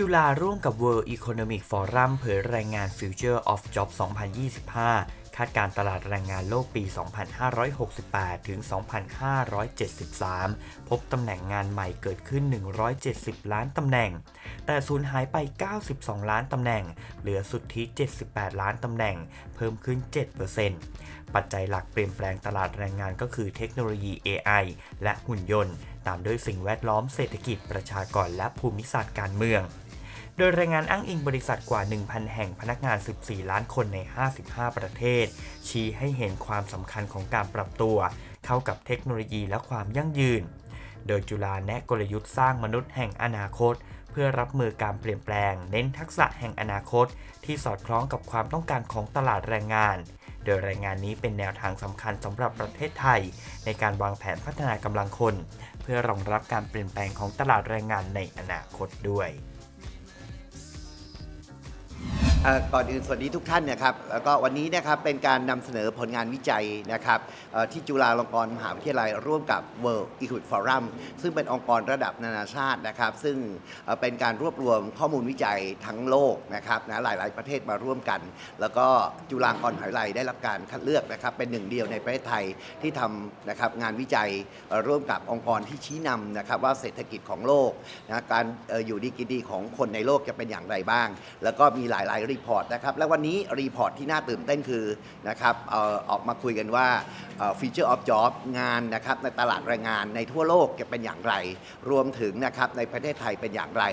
จุฬาร่วมกับ World Economic Forum เผยรายงาน Future of Job 2025 คาดการตลาดแรงงานโลกปี 2568 ถึง 2573 พบตำแหน่งงานใหม่เกิดขึ้น 170 ล้านตำแหน่ง แต่สูญหายไป 92 ล้านตำแหน่ง เหลือสุทธิ 78 ล้านตำแหน่ง เพิ่มขึ้น 7%ปัจจัยหลักเปลี่ยนแปลงตลาดแรงงานก็คือเทคโนโลยี AI และหุ่นยนต์ ตามด้วยสิ่งแวดล้อมเศรษฐกิจประชากรและภูมิศาสตร์การเมือง โดยรายงานอ้างอิงบริษัทกว่า 1,000 แห่งพนักงาน 14 ล้านคนใน 55 ประเทศ ชี้ให้เห็นความสำคัญของการปรับตัว เข้ากับเทคโนโลยีและความยั่งยืน โดยจุฬาแนะกลยุทธ์สร้างมนุษย์แห่งอนาคต เพื่อรับมือการเปลี่ยนแปลง เน้นทักษะแห่งอนาคต ที่สอดคล้องกับความต้องการของตลาดแรงงานโดยรายงานนี้เป็นแนวทางสำคัญสำหรับประเทศไทย ในการวางแผนพัฒนากำลังคน เพื่อรองรับการเปลี่ยนแปลงของตลาดแรงงานในอนาคตด้วย เอ่อก่อนอื่นสวัสดีทุกท่านนะครับแล้วก็วันนี้นะครับเป็นการนำเสนอผลงานวิจัยนะครับเอ่อที่จุฬาลงกรณ์มหาวิทยาลัยร่วมกับ World Economic Forum ซึ่งเป็นองค์กรระดับนานาชาตินะครับ ซึ่งเอ่อเป็นการรวบรวมข้อมูลวิจัยทั้งโลกนะครับนะหลาย ๆ ประเทศมาร่วมกัน แล้วก็จุฬาลงกรณ์มหาวิทยาลัยได้รับการคัดเลือกนะครับ เป็นหนึ่งเดียวในประเทศไทยที่ทำนะครับงานวิจัยเอ่อร่วมกับองค์กรที่ชี้นำนะครับว่าเศรษฐกิจของโลกนะการเอ่ออยู่ดีกินดีของคนในโลกจะเป็นอย่างไรบ้าง แล้วก็มีหลาย ๆรีพอร์ตนะครับ และวันนี้รีพอร์ตที่น่าตื่นเต้นคือนะครับออออกมาคุยกันว่าฟีเจอร์ออฟจ็อบงานนะครับในตลาดแรงงานในทั่วโลกจะเป็นอย่างไร รวมถึงนะครับในประเทศไทยเป็นอย่างไร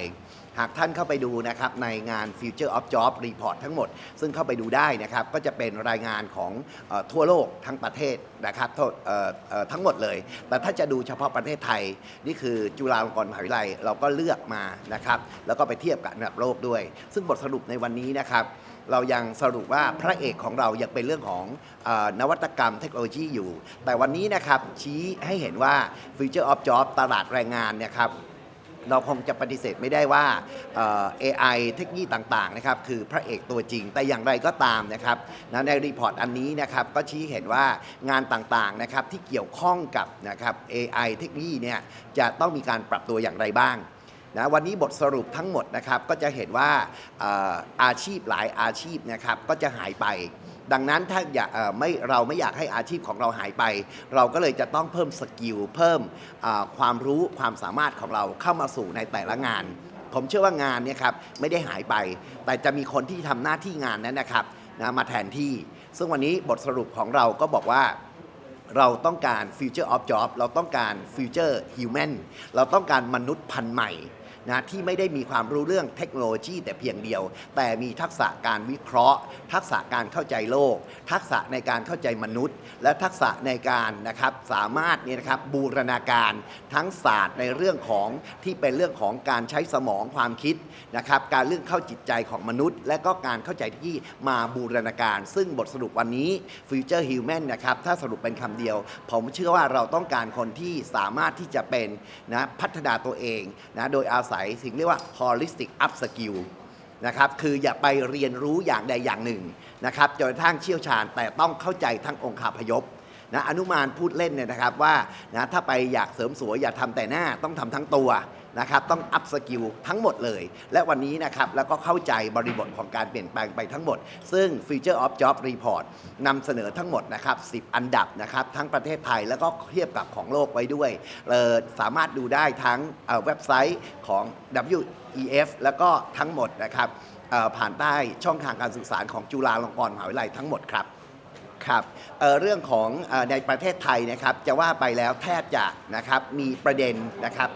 หากท่านเข้าไปดูนะครับในงาน Future of Job Report ทั้งหมด ซึ่งเข้าไปดูได้นะครับก็จะเป็นรายงานของออทั่วโลกทั้งประเทศนะครับทั้งหมดเลย แต่ถ้าจะดูเฉพาะประเทศไทย นี่คือจุฬาลงกรณ์มหาวิทยาลัยเราก็เลือกมานะครับแล้วก็ไปเทียบกับอันดับโลกด้วย ซึ่งบทสรุปในวันนี้นะครับเรายังสรุปว่าพระเอกของเรายังเป็นเรื่องของอนวัตกรรมเทคโนโลยีอยู่ แต่วันนี้นะครับชี้ให้เห็นว่า Future of Job ตลาดแรงงานเนะครับ เราคงจะปฏิเสธไม่ได้ว่าเอ่อ AI เทคโนโลยีต่างๆนะครับคือพระเอกตัวจริงแต่อย่างไรก็ตามนะครับนะในรีพอร์ตอันนี้นะครับก็ชี้เห็นว่างานต่างๆนะครับที่เกี่ยวข้องกับนะครับ AI เทคโนโลยีเนี่ยจะต้องมีการปรับตัวอย่างไรบ้างนะวันนี้บทสรุปทั้งหมดนะครับก็จะเห็นว่าเอ่ออาชีพหลายอาชีพนะครับก็จะหายไป ดังนั้นถ้าอยากไม่เราไม่อยากให้อาชีพของเราหายไป เราก็เลยจะต้องเพิ่มสกิลเพิ่มความรู้ความสามารถของเราเข้ามาสู่ในแต่ละงาน ผมเชื่อว่างานเนี่ยครับไม่ได้หายไป แต่จะมีคนที่ทำหน้าที่งานนั้นนะครับนะมาแทนที่ ซึ่งวันนี้บทสรุปของเราก็บอกว่าเราต้องการ Future of Job เราต้องการ Future Human เราต้องการมนุษย์พันธุ์ใหม่ นะที่ไม่ได้มีความรู้เรื่องเทคโนโลยี แต่เพียงเดียว แต่มีทักษะการวิเคราะห์ ทักษะการเข้าใจโลก ทักษะในการเข้าใจมนุษย์ และทักษะในการนะครับสามารถเนี่ยนะครับบูรณาการทั้งศาสตร์ในเรื่องของที่เป็นเรื่องของการใช้สมองความคิดนะครับการเรื่องเข้าจิตใจของมนุษย์ และก็การเข้าใจที่มาบูรณาการ ซึ่งบทสรุปวันนี้ Future Human นะครับถ้าสรุปเป็นคำเดียว ผมเชื่อว่าเราต้องการคนที่สามารถที่จะเป็นนะพัฒนาตัวเองนะโดยอาศัยสิ่งเรียกว่า holistic up skill นะครับคืออย่าไปเรียนรู้อย่างใดอย่างหนึ่งนะครับจนกระทั่งเชี่ยวชาญแต่ต้องเข้าใจทั้งองค์ขาพยพนะอนุมานพูดเล่นเนี่ยนะครับว่านะถ้าไปอยากเสริมสวยอย่าทำแต่หน้าต้องทำทั้งตัว นะครับต้องอัพสกิลทั้งหมดเลย และวันนี้นะครับแล้วก็เข้าใจบริบทของการเปลี่ยนแปลงไปทั้งหมด ซึ่ง Future of Job Report นำเสนอทั้งหมดนะครับ10 อันดับนะครับทั้งประเทศไทยแล้วก็เทียบกับของโลกไว้ด้วยเสามารถดูได้ทั้งเว็บไซต์ของ WEF แล้วก็ทั้งหมดนะครับผ่านใต้ช่องทางการสื่อสารของจุฬาลงกรณ์มหาวิทยาลัยทั้งหมดครับครับเเรื่องของในประเทศไทยนะครับจะว่าไปแล้วแทบจะนะครับมีประเด็นนะครับ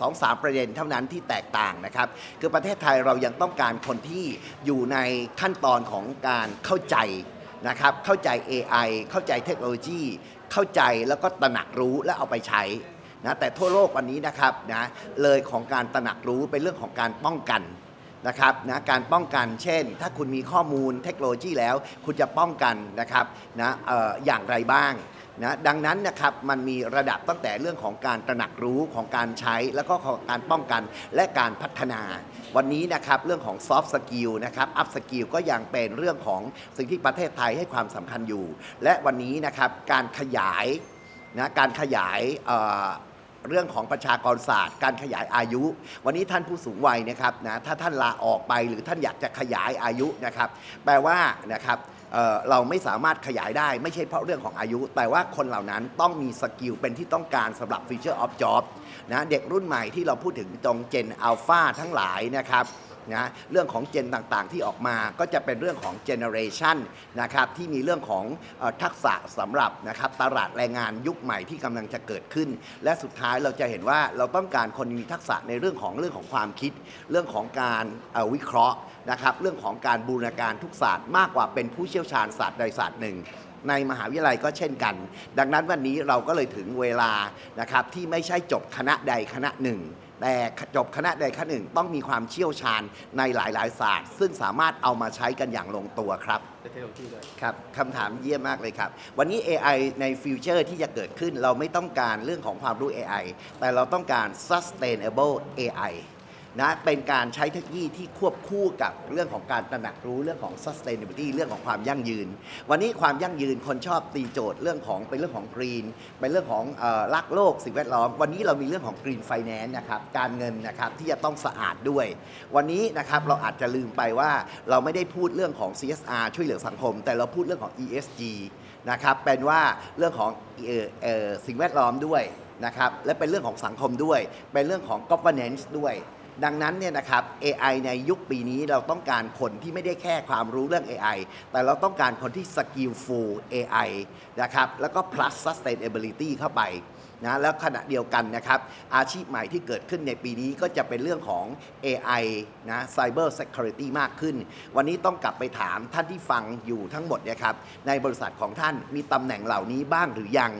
สองสามประเด็นเท่านั้นที่แตกต่างนะครับ คือประเทศไทยเรายังต้องการคนที่อยู่ในขั้นตอนของการเข้าใจนะครับ เข้าใจ AI เข้าใจเทคโนโลยี เข้าใจแล้วก็ตระหนักรู้และเอาไปใช้นะแต่ทั่วโลกวันนี้นะครับนะเลยของการตระหนักรู้เป็นเรื่องของการป้องกันนะครับนะการป้องกันเช่น ถ้าคุณมีข้อมูลเทคโนโลยีแล้ว คุณจะป้องกันนะครับนะอออย่างไรบ้าง นะดังนั้นนะครับมันมีระดับตั้งแต่เรื่องของการตระหนักรู้ของการใช้ แล้วก็ของการป้องกันและการพัฒนา วันนี้นะครับเรื่องของ soft skill นะครับ up skill ก็ยังเป็นเรื่องของสิ่งที่ประเทศไทยให้ความสำคัญอยู่ และวันนี้นะครับการขยายนะการขยายเเรื่องของประชากรศาสตร์ การขยายอายุ วันนี้ท่านผู้สูงวัยนะครับนะถ้าท่านลาออกไปหรือท่านอยากจะขยายอายุนะครับ แปลว่านะครับ เอ่อเราไม่สามารถขยายได้ไม่ใช่เพราะเรื่องของอายุ แต่ว่าคนเหล่านั้นต้องมีสกิลเป็นที่ต้องการสำหรับ Future of Job นะเด็กรุ่นใหม่ที่เราพูดถึงตรงเจนอัลฟาทั้งหลายนะครับ นะเรื่องของเจนต่างๆที่ออกมาก็จะเป็นเรื่องของเจเนอเรชันนะครับที่มีเรื่องของทักษะสำหรับนะครับตลาดแรงงานยุคใหม่ที่กำลังจะเกิดขึ้น และสุดท้ายเราจะเห็นว่าเราต้องการคนมีทักษะในเรื่องของเรื่องของความคิด เรื่องของการวิเคราะห์นะครับเรื่องของการบูรณาการทุกศาสตร์มากกว่าเป็นผู้เชี่ยวชาญศาสตร์ใดศาสตร์หนึ่งในมหาวิทยาลัยก็เช่นกัน ดังนั้นวันนี้เราก็เลยถึงเวลานะครับที่ไม่ใช่จบคณะใดคณะหนึ่ง แต่จบคณะใดคณะหนึ่งต้องมีความเชี่ยวชาญในหลาย ๆ ศาสตร์ ซึ่งสามารถเอามาใช้กันอย่างลงตัวครับเทคโนโลยีด้วยครับคำถามเยี่ยมมากเลยครับ วันนี้ AI ในฟิวเจอร์ที่จะเกิดขึ้นเราไม่ต้องการเรื่องของความรู้ AI แต่เราต้องการ sustainable AI นะเป็นการใช้เทคโนโลยีที่ควบคู่กับเรื่องของการตระหนักรู้เรื่องของ sustainability เรื่องของความยั่งยืน วันนี้ความยั่งยืนคนชอบตีโจทย์เรื่องของเป็นเรื่องของ green เป็นเรื่องของรักโลกสิ่งแวดล้อม วันนี้เรามีเรื่องของ green finance นะครับการเงินนะครับที่จะต้องสะอาดด้วย วันนี้นะครับเราอาจจะลืมไปว่าเราไม่ได้พูดเรื่องของ CSR ช่วยเหลือสังคม แต่เราพูดเรื่องของ ESG นะครับเป็นว่าเรื่องของออออสิ่งแวดล้อมด้วยนะครับและเป็นเรื่องของสังคมด้วย เป็นเรื่องของ governance ด้วย ดังนั้นเนี่ยนะครับ AI ในยุคปีนี้เราต้องการคนที่ไม่ได้แค่ความรู้เรื่อง AI แต่เราต้องการคนที่ skillful AI นะครับ แล้วก็ plus sustainability เข้าไปนะแล้วขณะเดียวกันนะครับ อาชีพใหม่ที่เกิดขึ้นในปีนี้ก็จะเป็นเรื่องของ AI นะ cyber security มากขึ้น วันนี้ต้องกลับไปถามท่านที่ฟังอยู่ทั้งหมดนี่ยครับ ในบริษัทของท่านมีตำแหน่งเหล่านี้บ้างหรือยัง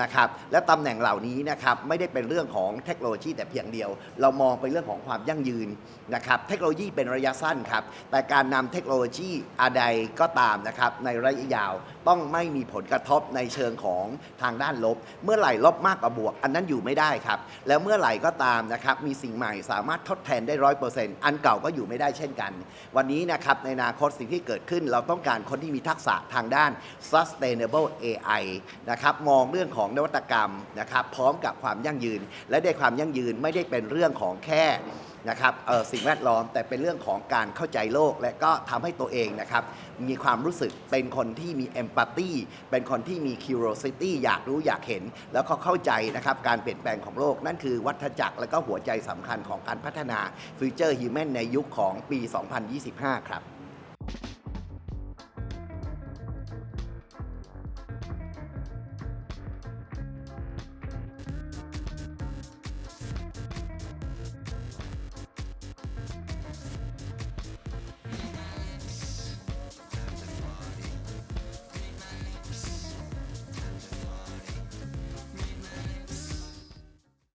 นะครับและตำแหน่งเหล่านี้นะครับไม่ได้เป็นเรื่องของเทคโนโลยีแต่เพียงเดียว เรามองไปเรื่องของความยั่งยืนนะครับเทคโนโลยีเป็นระยะสั้นครับแต่การนำเทคโนโลยีอะไรก็ตามนะครับในระยะยาวต้องไม่มีผลกระทบในเชิงของทางด้านลบ เมื่อไหร่ลบมากกว่าบวก อันนั้นอยู่ไม่ได้ครับแล้วเมื่อไหร่ก็ตามนะครับมีสิ่งใหม่สามารถทดแทนได้ร้อยเปอร์เซ็นต์อันเก่าก็อยู่ไม่ได้เช่นกัน วันนี้นะครับในอนาคตสิ่งที่เกิดขึ้น เราต้องการคนที่มีทักษะทางด้าน sustainable AI นะครับมองเรื่องของของนวัตกรรมนะครับพร้อมกับความยั่งยืน และได้ความยั่งยืนไม่ได้เป็นเรื่องของแค่นะครับเออสิ่งแวดล้อมแต่เป็นเรื่องของการเข้าใจโลก และก็ทำให้ตัวเองนะครับมีความรู้สึกเป็นคนที่มี empathy เป็นคนที่มี curiosity อยากรู้อยากเห็น แล้วก็เข้าใจนะครับการเปลี่ยนแปลงของโลก นั่นคือวัฏจักรและก็หัวใจสำคัญของการพัฒนา Future Human ในยุคของปี 2025 ครับ